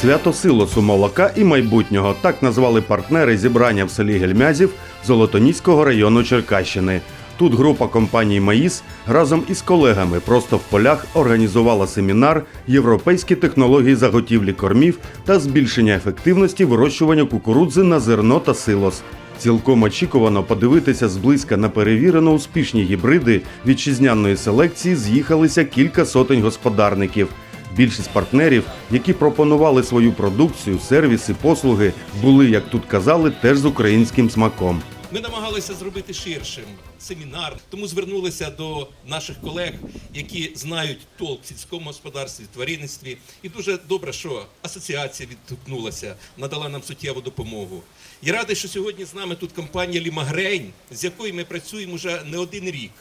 Свято силосу молока і майбутнього так назвали партнери зібрання в селі Гельмязів Золотоніського району Черкащини. Тут група компаній Маїс разом із колегами просто в полях організувала семінар Європейські технології заготівлі кормів та збільшення ефективності вирощування кукурудзи на зерно та силос. Цілком очікувано подивитися зблизька на перевірено успішні гібриди вітчизняної селекції з'їхалися кілька сотень господарників. Більшість партнерів, які пропонували свою продукцію, сервіси, послуги, були, як тут казали, теж з українським смаком. Ми намагалися зробити ширшим семінар, тому звернулися до наших колег, які знають толк в сільському господарстві, тваринництві. І дуже добре, що асоціація відгукнулася, надала нам суттєву допомогу. Я радий, що сьогодні з нами тут компанія Лімагрейн, з якою ми працюємо вже не один рік.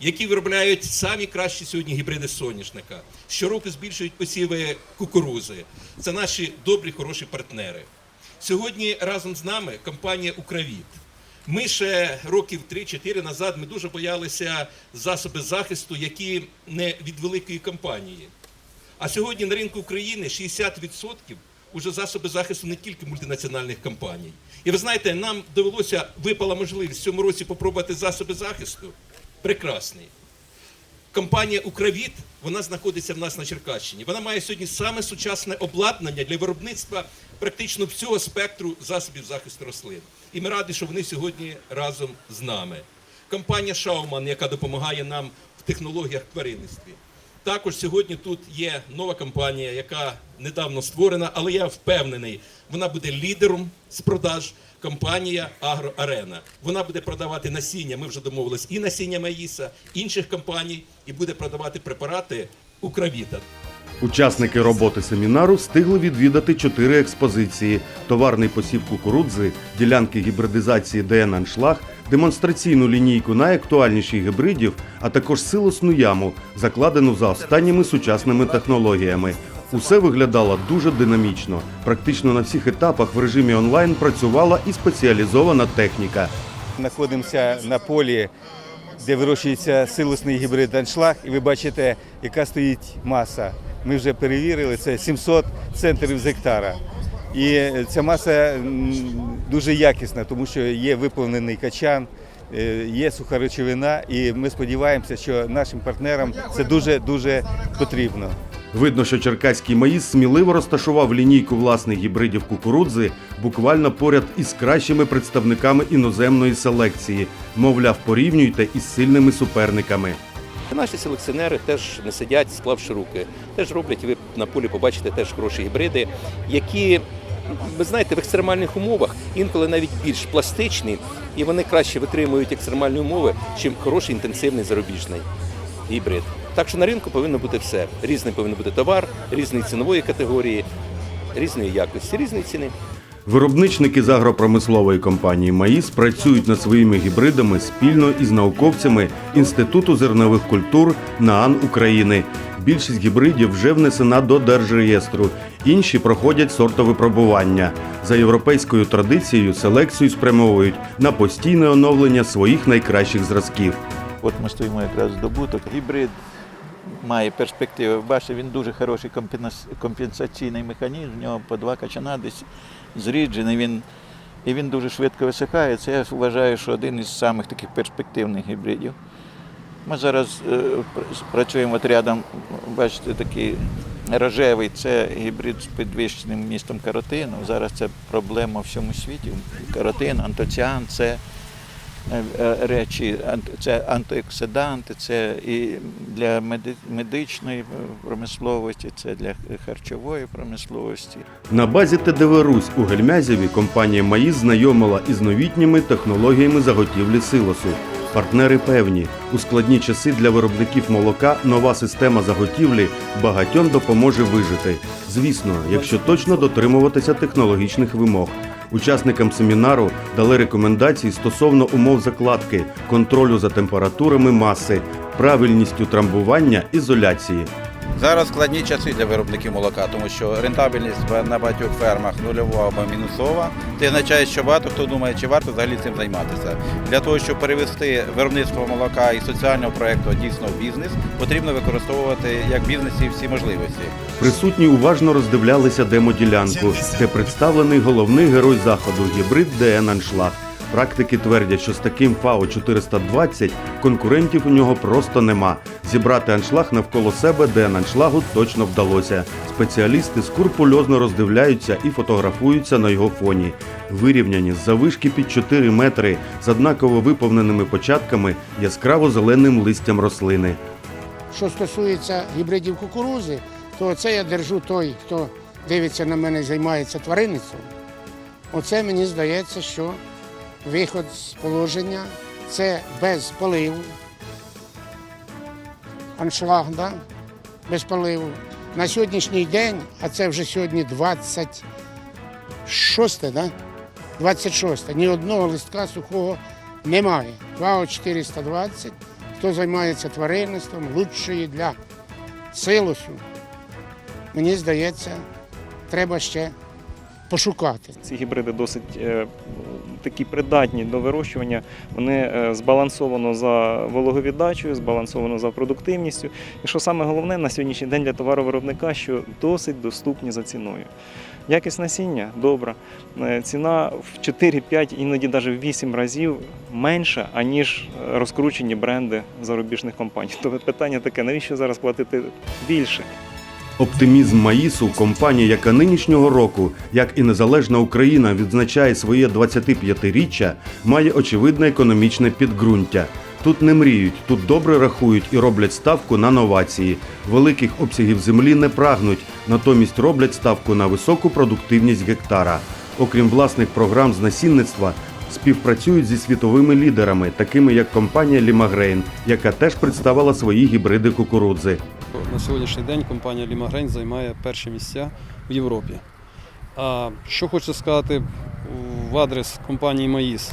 Які виробляють самі кращі сьогодні гібриди соняшника, щороку збільшують посіви кукурузи. Це наші добрі, хороші партнери. Сьогодні разом з нами компанія Укравіт. Ми ще років 3-4 назад ми дуже боялися засоби захисту, які не від великої компанії. А сьогодні на ринку України 60% уже засоби захисту не тільки мультинаціональних компаній. І ви знаєте, нам довелося випала можливість в цьому році попробувати засоби захисту. Прекрасний. Компанія Укравіт вона знаходиться в нас на Черкащині. Вона має сьогодні саме сучасне обладнання для виробництва практично всього спектру засобів захисту рослин. І ми раді, що вони сьогодні разом з нами. Компанія Шауман, яка допомагає нам в технологіях тваринництві. Також сьогодні тут є нова компанія, яка недавно створена, але я впевнений, вона буде лідером з продаж. Компанія Агроарена. Вона буде продавати насіння. Ми вже домовились і насіння Маїса, інших компаній, і буде продавати препарати Укравіта. Учасники роботи семінару встигли відвідати чотири експозиції: товарний посів кукурудзи, ділянки гібридизації ДН «Аншлаг», демонстраційну лінійку найактуальніших гібридів, а також силосну яму, закладену за останніми сучасними технологіями. Усе виглядало дуже динамічно. Практично на всіх етапах в режимі онлайн працювала і спеціалізована техніка. Знаходимося на полі, де вирощується силосний гібрид аншлаг, і ви бачите, яка стоїть маса. Ми вже перевірили, це 700 центрів з гектара. І ця маса дуже якісна, тому що є виповнений качан, е, є суха речовина, і ми сподіваємося, що нашим партнерам це дуже дуже потрібно. Видно, що черкаський маїс сміливо розташував лінійку власних гібридів кукурудзи буквально поряд із кращими представниками іноземної селекції. Мовляв, порівнюйте із сильними суперниками. Наші селекціонери теж не сидять, склавши руки. Теж роблять, ви на полі побачите теж хороші гібриди, які, ви знаєте, в екстремальних умовах інколи навіть більш пластичні, і вони краще витримують екстремальні умови, чим хороший інтенсивний зарубіжний гібрид. Так що на ринку повинно бути все. Різний повинен бути товар, різної цінової категорії, різної якості, різної ціни. Виробничники з агропромислової компанії Маїс працюють над своїми гібридами спільно із науковцями Інституту зернових культур НААН України. Більшість гібридів вже внесена до держреєстру, інші проходять сортовипробування. За європейською традицією селекцію спрямовують на постійне оновлення своїх найкращих зразків. От ми стоїмо якраз здобуток. Гібрид має перспективи. Ви Бачите, він дуже хороший компенсаційний механізм. В нього по два качана десь зріджений. Він, і він дуже швидко висихає. Це я вважаю, що один із самих таких перспективних гібридів. Ми зараз е, працюємо от рядом, бачите, такий рожевий, це гібрид з підвищеним містом каротину. Зараз це проблема в всьому світі. Каротин, антоціан, це е, е, речі, це антиоксиданти, це і для медичної промисловості, це для харчової промисловості. На базі ТДВ Русь у Гельмязєві компанія Маїс знайомила із новітніми технологіями заготівлі силосу. Партнери певні, у складні часи для виробників молока нова система заготівлі багатьом допоможе вижити. Звісно, якщо точно дотримуватися технологічних вимог. Учасникам семінару дали рекомендації стосовно умов закладки, контролю за температурами маси, правильністю трамбування, ізоляції. Зараз складні часи для виробників молока, тому що рентабельність на багатьох фермах нульова або мінусова. Це означає, що багато хто думає, чи варто взагалі цим займатися. Для того, щоб перевести виробництво молока і соціального проєкту дійсно в бізнес, потрібно використовувати як бізнесі всі можливості. Присутні уважно роздивлялися демоділянку, де представлений головний герой заходу гібрид ДН Аншлаг. Практики твердять, що з таким ФАО 420 конкурентів у нього просто нема. Зібрати аншлаг навколо себе ДН Аншлагу точно вдалося. Спеціалісти скрупульозно роздивляються і фотографуються на його фоні. Вирівняні з завишки під 4 метри з однаково виповненими початками яскраво зеленим листям рослини. Що стосується гібридів кукурузи, то це я держу той, хто дивиться на мене займається тваринництвом. Оце мені здається, що виход з положення це без поливу. Аншлаг, да? без поливу. На сьогоднішній день, а це вже сьогодні 26, да? 26, ні одного листка сухого немає. ВАО 420 хто займається тваринництвом, лучшої для силосу, мені здається, треба ще пошукати. Ці гібриди досить е, такі придатні до вирощування. Вони е, збалансовано за вологовіддачею, збалансовано за продуктивністю. І що саме головне на сьогоднішній день для товаровиробника, що досить доступні за ціною. Якість насіння добра. Е, Ціна в 4-5, іноді навіть в 8 разів менша, аніж розкручені бренди зарубіжних компаній. Тобто питання таке, навіщо зараз платити більше? Оптимізм Маїсу компанія, яка нинішнього року, як і незалежна Україна, відзначає своє 25-річчя, має очевидне економічне підґрунтя. Тут не мріють, тут добре рахують і роблять ставку на новації. Великих обсягів землі не прагнуть, натомість роблять ставку на високу продуктивність гектара. Окрім власних програм з насінництва, співпрацюють зі світовими лідерами, такими як компанія Лімагрейн, яка теж представила свої гібриди кукурудзи. На сьогоднішній день компанія Лімагрейн займає перші місця в Європі. А що хочу сказати в адрес компанії Маїс.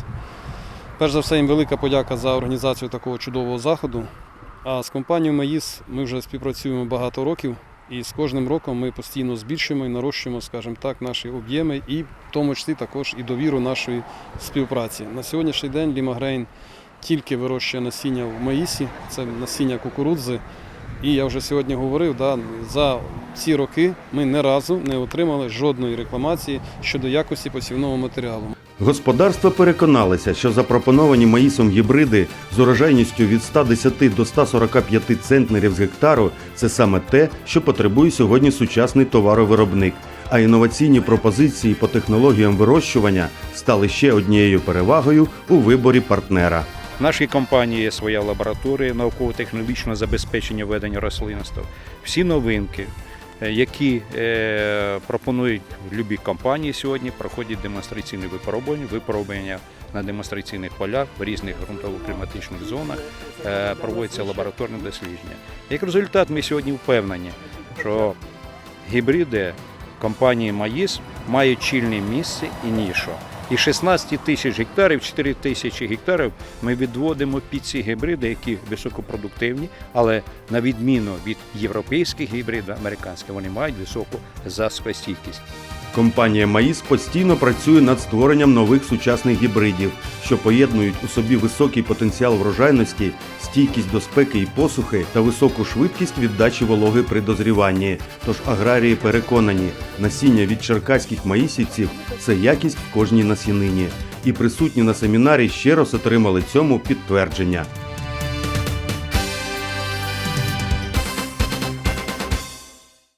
Перш за все, їм велика подяка за організацію такого чудового заходу. А з компанією Маїс ми вже співпрацюємо багато років, і з кожним роком ми постійно збільшуємо і нарощуємо, скажімо так, наші об'єми і в тому числі також і довіру нашої співпраці. На сьогоднішній день Лімагрейн тільки вирощує насіння в Маїсі, це насіння кукурудзи. І я вже сьогодні говорив, да, за ці роки ми ні разу не отримали жодної рекламації щодо якості посівного матеріалу. Господарства переконалися, що запропоновані маїсом гібриди з урожайністю від 110 до 145 центнерів з гектару це саме те, що потребує сьогодні сучасний товаровиробник. А інноваційні пропозиції по технологіям вирощування стали ще однією перевагою у виборі партнера. В нашій компанії є своя лабораторія науково-технологічного забезпечення ведення рослинництва. Всі новинки, е, які е, пропонують любі компанії сьогодні, проходять демонстраційне випробування, випробування на демонстраційних полях в різних ґрунтово-кліматичних зонах, е, проводяться лабораторні дослідження. Як результат, ми сьогодні впевнені, що гібриди компанії Маїс мають чільне місце і нішу. І 16 тисяч гектарів, 4 тисячі гектарів ми відводимо під ці гібриди, які високопродуктивні, але на відміну від європейських гібридів, американських, вони мають високу засухостійкість. Компанія Маїс постійно працює над створенням нових сучасних гібридів, що поєднують у собі високий потенціал врожайності, стійкість до спеки і посухи та високу швидкість віддачі вологи при дозріванні. Тож аграрії переконані, насіння від черкаських маїсівців це якість в кожній насінині. І присутні на семінарі ще раз отримали цьому підтвердження.